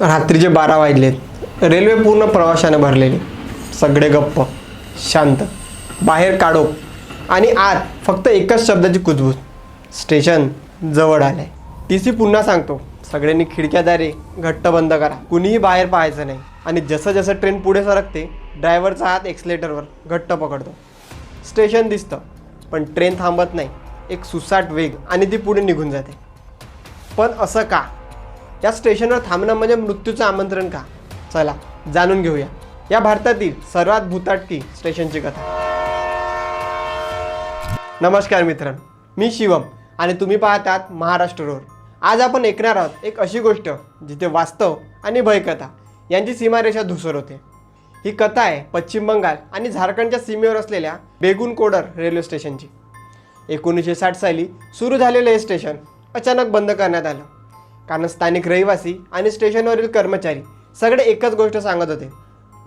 रात्रीचे बारा वाजलेत. रेल्वे पूर्ण प्रवाशाने भरलेली. सगळे गप्प. शांत. बाहेर काढोप आणि आत फक्त एकच शब्दाची कुजबूज. स्टेशन जवळ आलंय. टी सी पुन्हा सांगतो. सगळ्यांनी खिडक्यादारे घट्ट बंद करा. कुणीही बाहेर पाहायचं नाही. आणि जसं जसं ट्रेन पुढे सरकते ड्रायव्हरचा हात एक्सलेटरवर घट्ट पकडतो. स्टेशन दिसतं पण ट्रेन थांबत नाही. एक सुसाट वेग आणि ती पुढे निघून जाते. पण असं का? या स्टेशनवर थांबणं म्हणजे मृत्यूचं आमंत्रण का? चला जाणून घेऊया. या भारतातील सर्वात भूताटकी स्टेशनची कथा. नमस्कार मित्रांनो मी शिवम आणि तुम्ही पाहतात महाराष्ट्र रोड. आज आपण ऐकणार आहोत एक अशी गोष्ट जिथे वास्तव आणि भयकथा यांची सीमारेषा धुसर होते. ही कथा आहे पश्चिम बंगाल आणि झारखंडच्या सीमेवर असलेल्या बेगुन कोडर रेल्वे स्टेशनची. एकोणीसशे साठ साली सुरू झालेलं हे स्टेशन अचानक बंद करण्यात आलं. कारण स्थानिक रहिवासी आणि स्टेशनवरील कर्मचारी सगळे एकच गोष्ट सांगत होते.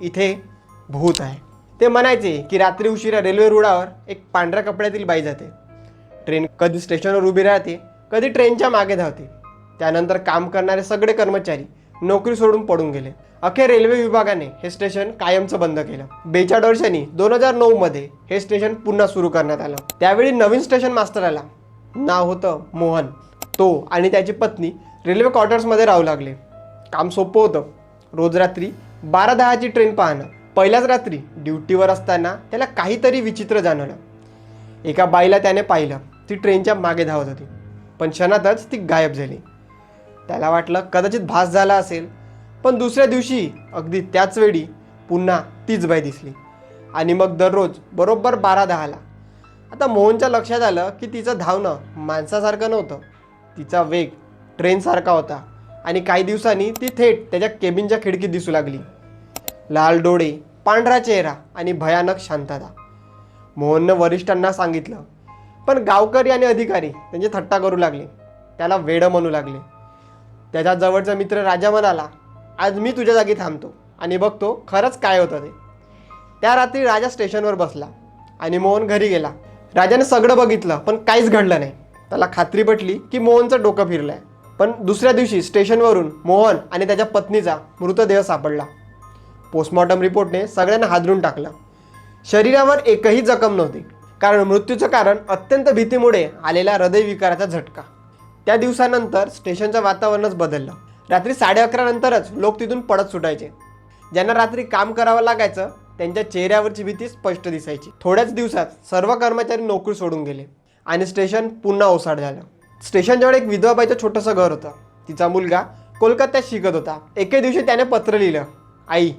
इथे भूत आहे. ते म्हणायचे की रात्री उशिरा रेल्वे रुळावर एक पांढऱ्या कपड्यातील बाई जाते. ट्रेन कधी स्टेशनवर उभी राहते कधी ट्रेनच्या मागे धावते. त्यानंतर काम करणारे सगळे कर्मचारी नोकरी सोडून पडून गेले. अखेर रेल्वे विभागाने हे स्टेशन कायमचं बंद केलं. बेचाळ वर्षांनी दोन हजार नऊमध्ये हे स्टेशन पुन्हा सुरू करण्यात आलं. त्यावेळी नवीन स्टेशन मास्टर आला. नाव होतं मोहन. तो आणि त्याची पत्नी रेल्वे क्वार्टर्समध्ये राहू लागले. काम सोपं होतं. रोज रात्री बारा दहाची ट्रेन पाहणं. पहिल्याच रात्री ड्युटीवर असताना त्याला काहीतरी विचित्र जाणवलं. एका बाईला त्याने पाहिलं ती ट्रेनच्या मागे धावत होती. पण क्षणातच ती गायब झाली. त्याला वाटलं कदाचित भास झाला असेल पण दुसऱ्या दिवशी अगदी त्याच वेळी पुन्हा तीच बाई दिसली. आणि मग दररोज बरोबर बारा दहाला. आता मोहनच्या लक्षात आलं की तिचं धावणं माणसासारखं नव्हतं. तिचा वेग ट्रेनसारखा होता. आणि काही दिवसांनी ती थेट त्याच्या केबिनच्या खिडकीत दिसू लागली. लाल डोळे पांढरा चेहरा आणि भयानक शांतता. मोहननं वरिष्ठांना सांगितलं पण गावकरी आणि अधिकारी त्यांची थट्टा करू लागले. त्याला वेडं म्हणू लागले. त्याच्या जवळचा मित्र राजा म्हणाला आज मी तुझ्या जागी थांबतो आणि बघतो खरंच काय होतं ते. त्या रात्री राजा स्टेशनवर बसला आणि मोहन घरी गेला. राजाने सगळं बघितलं पण काहीच घडलं नाही. त्याला खात्री पटली की मोहनचं डोकं फिरलं आहे पण दुसऱ्या दिवशी स्टेशनवरून मोहन आणि त्याच्या पत्नीचा मृतदेह सापडला. पोस्टमॉर्टम रिपोर्टने सगळ्यांना हादरून टाकलं. शरीरावर एकही जखम नव्हती कारण मृत्यूचं कारण अत्यंत भीतीमुळे आलेला हृदयविकाराचा झटका. त्या दिवसानंतर स्टेशनचं वातावरणच बदललं. रात्री साडे अकरा नंतरच लोक तिथून पडत सुटायचे. ज्यांना रात्री काम करावं लागायचं त्यांच्या चेहऱ्यावरची भीती स्पष्ट दिसायची. थोड्याच दिवसात सर्व कर्मचारी नोकरी सोडून गेले आणि स्टेशन पुन्हा ओसाड झालं. स्टेशनजवळ एक विधवाबाईचं छोटंसं घर होतं. तिचा मुलगा कोलकात्यात शिकत होता. एके दिवशी त्याने पत्र लिहिलं आई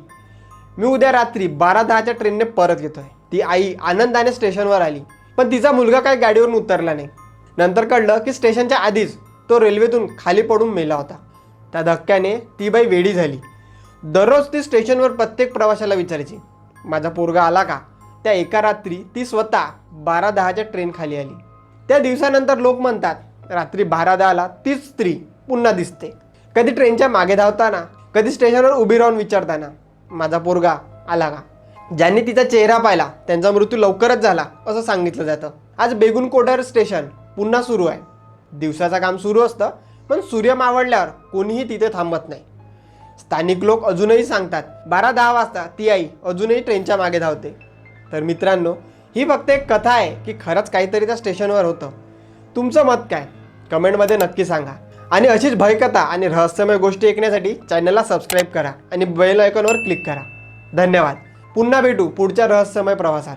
मी उद्या रात्री बारा दहाच्या ट्रेनने परत येतोय. ती आई आनंदाने स्टेशनवर आली पण तिचा मुलगा काही गाडीवरून उतरला नाही. नंतर कळलं की स्टेशनच्या आधीच तो रेल्वेतून खाली पडून मेला होता. त्या धक्क्याने ती बाई वेडी झाली. दररोज ती स्टेशनवर प्रत्येक प्रवाशाला विचारायची माझा पोरगा आला का? त्या एका रात्री ती स्वतः बारा दहाच्या ट्रेन खाली आली. त्या दिवसानंतर लोक म्हणतात रात्री बारा दहाला तीच स्त्री पुन्हा दिसते. कधी ट्रेनच्या मागे धावताना कधी स्टेशनवर उभी राहून विचारताना माझा पोरगा आला का? ज्यांनी तिचा चेहरा पाहिला त्यांचा मृत्यू लवकरच झाला असं सांगितलं जातं. आज बेगुन कोडर स्टेशन पुन्हा सुरू आहे. दिवसाचं काम सुरू असतं पण सूर्य मावळल्यावर कोणीही तिथे थांबत नाही. स्थानिक लोक अजूनही सांगतात बारा दहा वाजता ती आई अजूनही ट्रेनच्या मागे धावते. तर मित्रांनो ही फक्त एक कथा आहे की खरंच काहीतरी त्या स्टेशनवर होतं. तुमचं मत काय? कमेंटमध्ये नक्की सांगा. आणि अशीच भयकथा आणि रहस्यमय गोष्टी ऐकण्यासाठी चॅनलला सबस्क्राईब करा आणि बेल आयकॉनवर क्लिक करा. धन्यवाद. पुन्हा भेटू पुढच्या रहस्यमय प्रवासात.